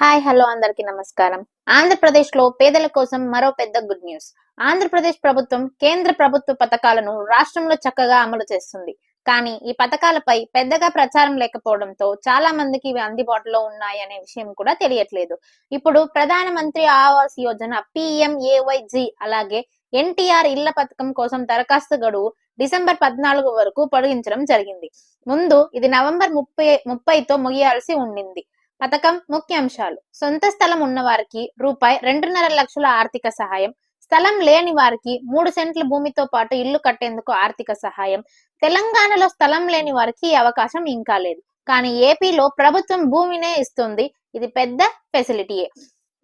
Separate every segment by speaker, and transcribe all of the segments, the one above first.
Speaker 1: Hi hello అందరికీ నమస్కారం. ఆంధ్రప్రదేశ్లో పేదల కోసం మరో పెద్ద గుడ్ న్యూస్. ఆంధ్రప్రదేశ్ ప్రభుత్వం కేంద్ర ప్రభుత్వ పథకాలను రాష్ట్రంలో చక్కగా అమలు చేస్తుంది. కానీ ఈ పథకాలపై పెద్దగా ప్రచారం లేకపోవడంతో చాలా మందికి ఇవి అందుబాటులో ఉన్నాయి అనే విషయం కూడా తెలియట్లేదు. ఇప్పుడు ప్రధానమంత్రి ఆవాస్ యోజన పిఎంఏవైజి అలాగే ఎన్టీఆర్ ఇళ్ళ పథకం కోసం దరఖాస్తు గడువు డిసెంబర్ పద్నాలుగు వరకు పొడిగించడం జరిగింది. ముందు ఇది నవంబర్ ముప్పై ముప్పైతో ముగియాల్సి ఉండింది. పథకం ముఖ్యాంశాలు. సొంత స్థలం ఉన్నవారికి రూపాయి రెండున్నర లక్షల ఆర్థిక సహాయం. స్థలం లేని వారికి మూడు సెంట్ల భూమితో పాటు ఇల్లు కట్టేందుకు ఆర్థిక సహాయం. తెలంగాణలో స్థలం లేని వారికి ఈ అవకాశం ఇంకా లేదు. కానీ ఏపీలో ప్రభుత్వం భూమినే ఇస్తుంది. ఇది పెద్ద ఫెసిలిటీయే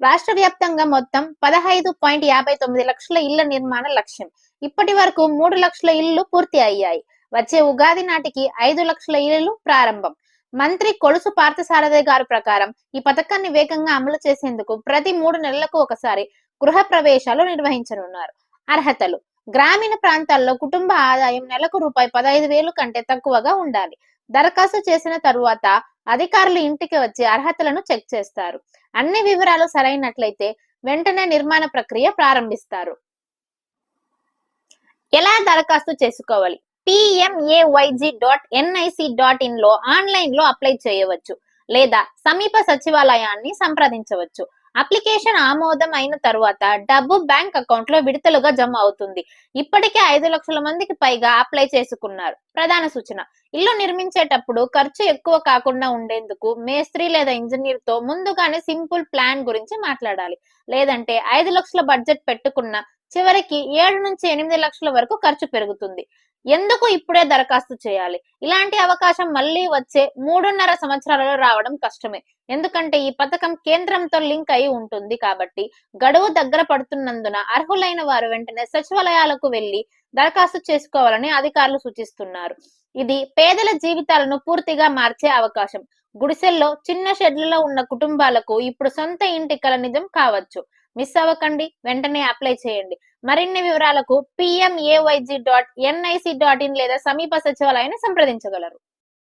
Speaker 1: రాష్ట్ర వ్యాప్తంగా మొత్తం పదహైదు పాయింట్ యాభై తొమ్మిది లక్షల ఇళ్ళ నిర్మాణ లక్ష్యం. ఇప్పటి వరకు మూడు లక్షల ఇళ్ళు పూర్తి అయ్యాయి. వచ్చే ఉగాది నాటికి ఐదు లక్షల ఇళ్ళు ప్రారంభం. మంత్రి కొలుసు పార్థసారథి గారు ప్రకారం ఈ పథకాన్ని వేగంగా అమలు చేసేందుకు ప్రతి మూడు నెలలకు ఒకసారి గృహ ప్రవేశాలు నిర్వహించనున్నారు. అర్హతలు. గ్రామీణ ప్రాంతాల్లో కుటుంబ ఆదాయం నెలకు రూపాయి పదహైదు వేలు కంటే తక్కువగా ఉండాలి. దరఖాస్తు చేసిన తరువాత అధికారులు ఇంటికి వచ్చి అర్హతలను చెక్ చేస్తారు. అన్ని వివరాలు సరైనట్లయితే వెంటనే నిర్మాణ ప్రక్రియ ప్రారంభిస్తారు. ఎలా దరఖాస్తు చేసుకోవాలి? పిఎంఏవైజీ డాట్ ఎన్ఐసి డాట్ ఇన్లో ఆన్లైన్లో అప్లై చేయవచ్చు లేదా సమీప సచివాలయాన్ని సంప్రదించవచ్చు. అప్లికేషన్ ఆమోదం అయిన తరువాత డబ్బు బ్యాంక్ అకౌంట్లో విడతలుగా జమ అవుతుంది. ఇప్పటికే ఐదు లక్షల మందికి పైగా అప్లై చేసుకున్నారు. ప్రధాన సూచన ఇల్లు నిర్మించేటప్పుడు ఖర్చు ఎక్కువ కాకుండా ఉండేందుకు మేస్త్రి లేదా ఇంజనీర్తో ముందుగానే సింపుల్ ప్లాన్ గురించి మాట్లాడాలి. లేదంటే ఐదు లక్షల బడ్జెట్ పెట్టుకున్న చివరికి ఏడు నుంచి ఎనిమిది లక్షల వరకు ఖర్చు పెరుగుతుంది. ఎందుకు ఇప్పుడే దరఖాస్తు చేయాలి? ఇలాంటి అవకాశం మళ్ళీ వచ్చే మూడున్నర సంవత్సరాలలో రావడం కష్టమే. ఎందుకంటే ఈ పథకం కేంద్రంతో లింక్ అయి ఉంటుంది కాబట్టి గడువు దగ్గర పడుతున్నందున అర్హులైన వారు వెంటనే సచివాలయాలకు వెళ్ళి దరఖాస్తు చేసుకోవాలని అధికారులు సూచిస్తున్నారు. ఇది పేదల జీవితాలను పూర్తిగా మార్చే అవకాశం. గుడిసెల్లో చిన్న షెడ్లలో ఉన్న కుటుంబాలకు ఇప్పుడు సొంత ఇంటి కల నిజం కావచ్చు. మిస్ అవ్వకండి వెంటనే అప్లై చేయండి. మరిన్ని వివరాలకు PMAYG dot NIC dot in లేదా సమీప సచివాలయాన్ని సంప్రదించగలరు.